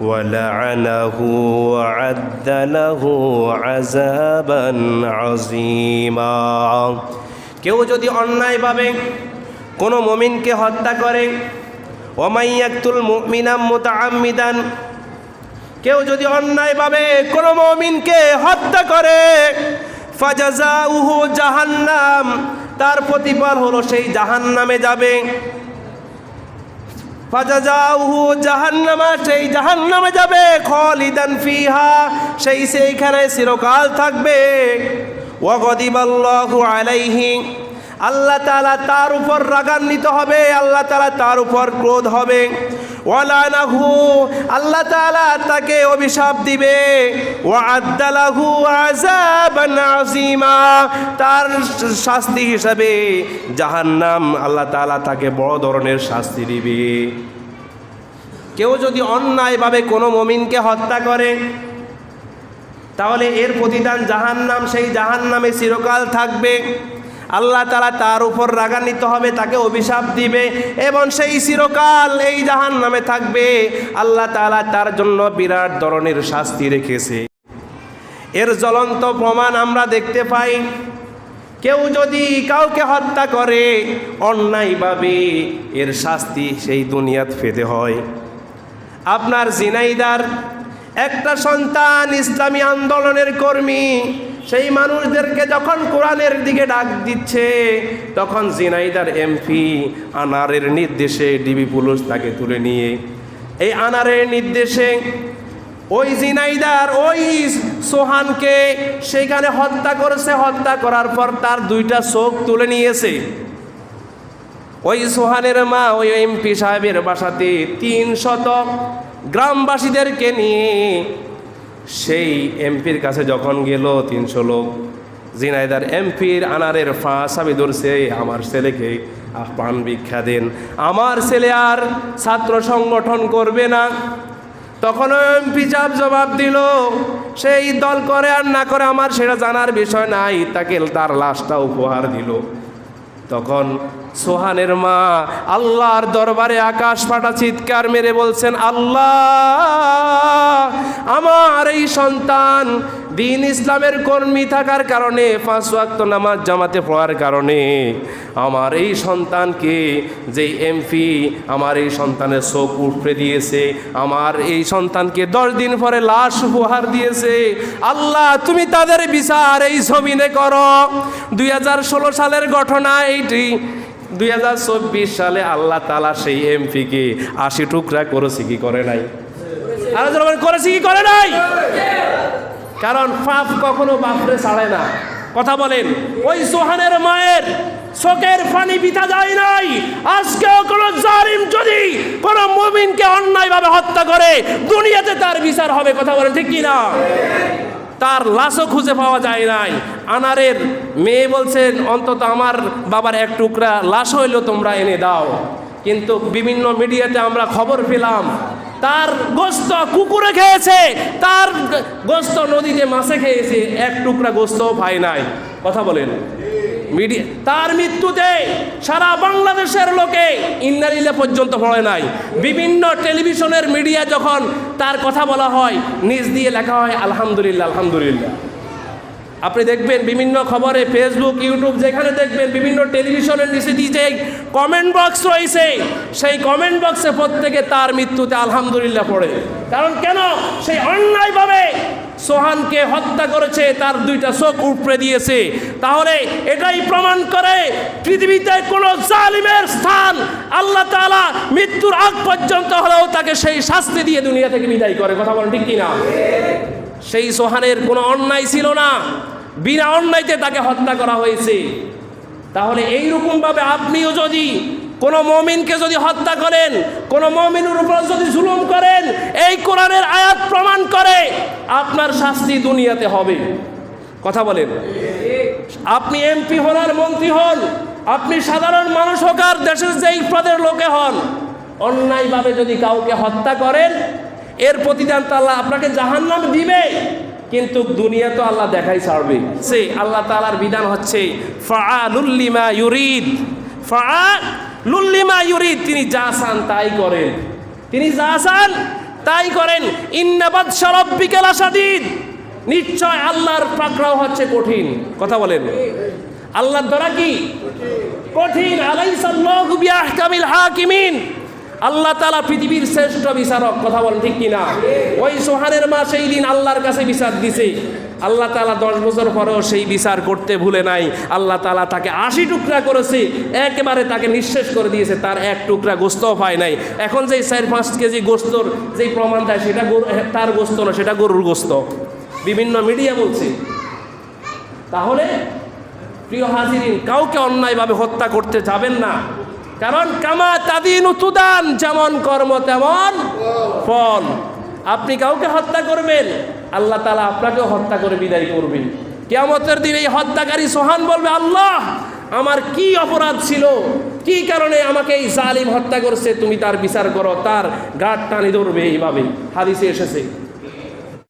ولعنه وعد له عذابا عظيما কেউ যদি অন্যায়ভাবে কোনো মমিনকে হত্যা করে ওমাইয়াকুল মুমিনাম মুতাআম্মিদান কেউ যদি অন্যায়ভাবে কোনো মমিনকে হত্যা করে ফাজাজা উহু জাহান্নাম তার প্রতিফল হলো সেই জাহান্নামে যাবে জাহান্নামা, সেই যাবে ফিহা, সেই সেইখানে চিরকাল থাকবে। আলাইহি, আল্লাহ তার উপর রাগান্বিত হবে, আল্লাহ তালা তার উপর ক্রোধ হবে। আল্লাহ তাকে অভিশাপ দিবে। ওয়াআদ্দালাহু আযাবান আযীমা, তার শাস্তি হিসাবে জাহান্নাম আল্লাহ তাআলা তাকে বড় ধরনের শাস্তি দিবে। কেউ যদি অন্যায়ভাবে কোনো মমিনকে হত্যা করে, তাহলে এর প্রতিদান জাহান্নাম, সেই জাহান্নামে চিরকাল থাকবে। আল্লাহ তালা তার উপর রাগান্বিত হবে, তাকে অভিশাপ দিবে, এবং সেই চিরকাল এই জাহান নামে থাকবে। আল্লাহ তালা তার জন্য বিরাট ধরনের শাস্তি রেখেছে। এর জ্বলন্ত প্রমাণ আমরা দেখতে পাই, কেউ যদি কাউকে হত্যা করে, অন্যায়ভাবে এর শাস্তি সেই দুনিয়াত পেতে হয়। আপনার জিনাইদার, একটা সন্তান ইসলামী আন্দোলনের কর্মী, সেই মানুষদেরকে যখন কোরআনের দিকে ডাক দিচ্ছে, তখন জিনাইদার এমপি আনারের নির্দেশে ডিবি পুলিশ তাকে তুলে নিয়ে। এই আনারের নির্দেশে ওই জিনাইদার ওই সোহানকে সেইখানে হত্যা করেছে। হত্যা করার পর তার দুইটা চোখ তুলে নিয়েছে। ওই সোহানের মা ওই এমপি সাহেবের বাসাতে তিন শত গ্রামবাসীদেরকে নিয়ে সেই এমপির কাছে যখন গেল তিনশো লোক জিনাইদার এমপির আনারের ফাঁস আমি ধরছে আমার ছেলেকে আহ, পান ভিক্ষা দেন। আমার ছেলে আর ছাত্র সংগঠন করবে না। তখন এমপি সাহেব জবাব দিল সেই দল করে আর না করে আমার সেটা জানার বিষয় নাই তাকে তার লাশটা উপহার দিল। তখন সোহানের মা আল্লাহর দরবারে আকাশ ফাটা চিৎকার মেরে বলছেন আল্লাহ আমার এই সন্তান দিন ইসলামের কর্মী থাকার কারণে, পাঁচ ওয়াক্ত নামাজ জামাতে পড়ার কারণে, আমার এই সন্তানকে যে এমপি আমার এই সন্তানের চোখ উপড়ে দিয়েছে, আমার এই সন্তানকে দশ দিন পরে লাশ উপহার দিয়েছে। আল্লাহ, তুমি তাদের বিচার এই জমিনে করো। দুই হাজার ষোলো সালের ঘটনা এইটি। দুই হাজার চব্বিশ সালে আল্লাহ তালা সেই এমপিকে আশি টুকরা করেছে, কি করে নাই? আর করেছে, কি করে নাই? কারণ পাপ কখনো বাপরে ছাড়ে না। কথা বলেন, ওই সোহানের মায়ের চোখের পানি পিতা যায় নাই। আজকেও কোনো জালিম যদি কোনো মুমিনকে অন্যায়ভাবে হত্যা করে, দুনিয়াতে তার বিচার হবে, কথা বলেন ঠিক কি না তার লাশও খুঁজে পাওয়া যায় নাই। আনারের মেয়ে বলছেন, অন্তত আমার বাবার এক টুকরা লাশ হইল, তোমরা এনে দাও। কিন্তু বিভিন্ন মিডিয়াতে আমরা খবর পেলাম তার গোস্ত কুকুরে খেয়েছে, তার গোস্ত নদীতে মাছে খেয়েছে, এক টুকরা গোস্তও পায় নাই। কথা বলেন। মিডিয়া তার মৃত্যুতে সারা বাংলাদেশের লোকে ইন্দারিলে পর্যন্ত পড়ে নাই। বিভিন্ন টেলিভিশনের মিডিয়া যখন তার কথা বলা হয়, নিজ দিয়ে লেখা হয়, আলহামদুলিল্লাহ আলহামদুলিল্লাহ। আপনি দেখবেন বিভিন্ন খবরে ফেসবুক ইউটিউব যেখানে দেখবেন বিভিন্ন টেলিভিশনের নিচে যে কমেন্ট বক্স রয়েছে, সেই কমেন্ট বক্সে প্রত্যেকে তার মৃত্যুতে আলহামদুলিল্লাহ পড়ে। কারণ কেন? সেই অন্যায়ভাবে সোহানকে হত্যা করেছে, তার দুইটা চোখ উপড়ে দিয়েছে। তাহলে এটাই প্রমাণ করে পৃথিবীতে কোনো জালিমের স্থান আল্লাহ তাআলা মৃত্যুর আগ পর্যন্ত হলেও তাকে সেই শাস্তি দিয়ে দুনিয়া থেকে বিদায় করে। কথা বলেন ঠিক কিনা? সেই সোহানের কোনো অন্যায় ছিল না। বিনা অন্যায়তে তাকে হত্যা করা হয়েছে। তাহলে এইরকমভাবে আপনিও যদি কোনো মমিনকে যদি হত্যা করেন, কোনো মমিনের উপর যদি জুলুম করেন, এই কোরআনের আয়াত প্রমাণ করে আপনার শাস্তি দুনিয়াতে হবে। কথা বলেন। আপনি এমপি হন আর মন্ত্রী হন, আপনি সাধারণ মানুষ হোক আর দেশের যেই পদের লোকে হন, অন্যায়ভাবে যদি কাউকে হত্যা করেন, এর প্রতিদান তো আল্লাহ আপনাকে জাহান্নাম দিবে। কিন্তু দুনিয়া তো আল্লাহ দেখাই ছাড়বে। সে আল্লাহ তালার বিধান হচ্ছে ফাআলুল্লিমা ইউরিদ। ফাআলুল্লিমা ইউরিদ, তিনি যা চান তাই করেন। তিনি যা চান তাই করেন। ইন্নাবাদ সরব্বিকাল আসাদিদ নিশ্চয় আল্লাহর পাকড়াও হচ্ছে কঠিন। কথা বলেন। আল্লাহর দ্বারা কি? কঠিন। আলাইসাল্লাহু বিআহকামিল হাকিমিন। আল্লাহ তালা পৃথিবীর শ্রেষ্ঠ বিচারক, কথা বলেন ঠিক কিনা? ওই সোহানের মা সেই দিন আল্লাহর কাছে বিচার দিছে। আল্লাহ তালা দশ বছর পরেও সেই বিচার করতে ভুলে নাই। আল্লাহ তালা তাকে আশি টুকরা করেছে, একেবারে তাকে নিঃশেষ করে দিয়েছে, তার এক টুকরা গোস্তও পায় নাই। এখন যেই চার পাঁচ কেজি গোস্তর যেই প্রমাণ দেয়, সেটা গরু তার গোস্ত না, সেটা গরুর গোস্ত। বিভিন্ন মিডিয়া বলছে। তাহলে প্রিয় হাজিরিন, কাউকে অন্যায়ভাবে হত্যা করতে যাবেন না। কারণ কামা তাদিন উতুদান যেমন কর্ম তেমন ফল। আপনি কাউকে হত্যা করবেন, আল্লাহ তালা আপনাকেও হত্যা করে বিদায় করবেন। কেয়ামতের দিন এই হত্যাকারী সোহান বলবে, আল্লাহ, আমার কি অপরাধ ছিল? কি কারণে আমাকে এই জালিম হত্যা করছে? তুমি তার বিচার করো, তার গাঢ় টানি ধরবে এইভাবে। হাদিসে এসেছে।